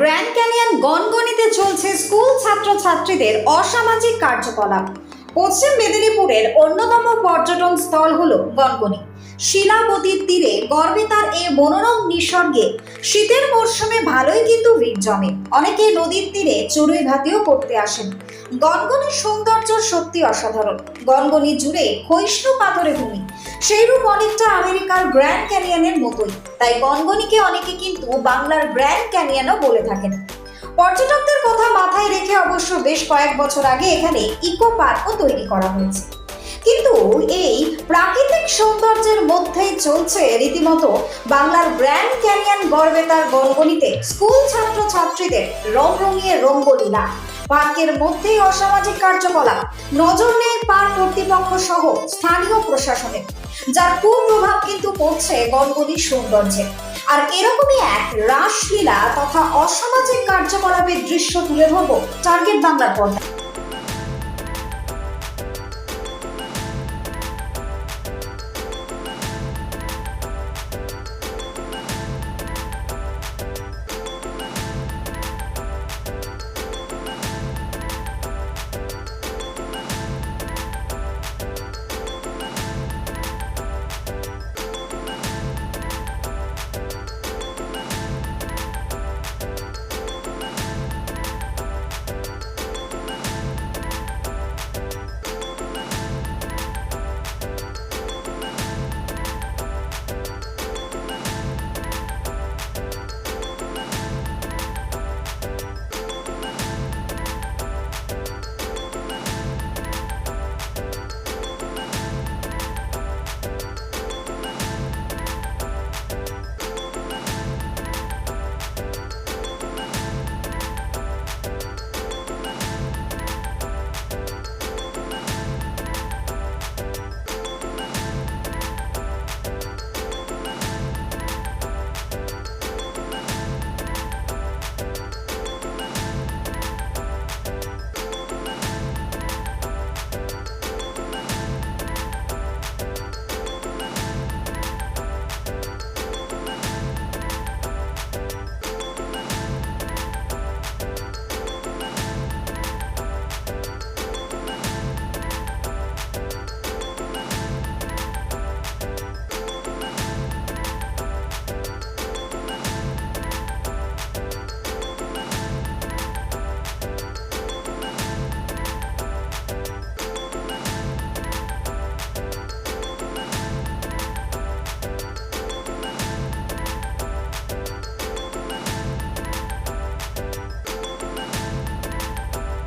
Grand canyon গনগনিতে চলছে school ছাত্রছাত্রীদের অসামাজিক কার্যকলাপ। পশ্চিম মেদিনীপুরের অন্যতম পর্যটন স্থল হল গনগনি। শিলাবতীর তীরে গর্বে তার এই মনোরম নিসর্গে। শীতের মরশুমে ভালোই কিন্তু ভিড় জমে। অনেকে নদীর তীরে চড়ুই ভাতিও করতে আসেন। গনগনির সৌন্দর্য সত্যি অসাধারণ। গনগনি জুড়ে ক্ষয়িষ্ণু পাথরে ভূমি। সেইরূপ অনেকটা আমেরিকার গ্র্যান্ড ক্যানিয়নের মতোই। তাই গনগনিকে অনেকে কিন্তু বাংলার গ্র্যান্ড ক্যানিয়নও বলে থাকেন। পর্যটকদের কথা মাথায় রেখে অবশ্য বেশ কয়েক বছর আগে এখানে ইকো পার্কও তৈরি করা হয়েছে। কিন্তু এই প্রাকৃতিক সৌন্দর্যের মধ্যেই চলছে রীতিমতো বাংলার গ্র্যান্ড ক্যানিয়ন গর্বে তার গনগনিতে স্কুল ছাত্র ছাত্রীদের রং রঙিয়ে রঙ্গলীলা। পার্কের মধ্যেই অসামাজিক কার্যকলাপ। নজর নেই পার্ক কর্তৃপক্ষ সহ স্থানীয় প্রশাসনের। যার কুপ্রভাব কিন্তু পড়ছে গনগনির সৌন্দর্যে। আর এরকমই এক রাসলীলা তথা অসামাজিক কার্যকলাপের দৃশ্য তুলে ধরবো টার্গেট বাংলার পর্দায়।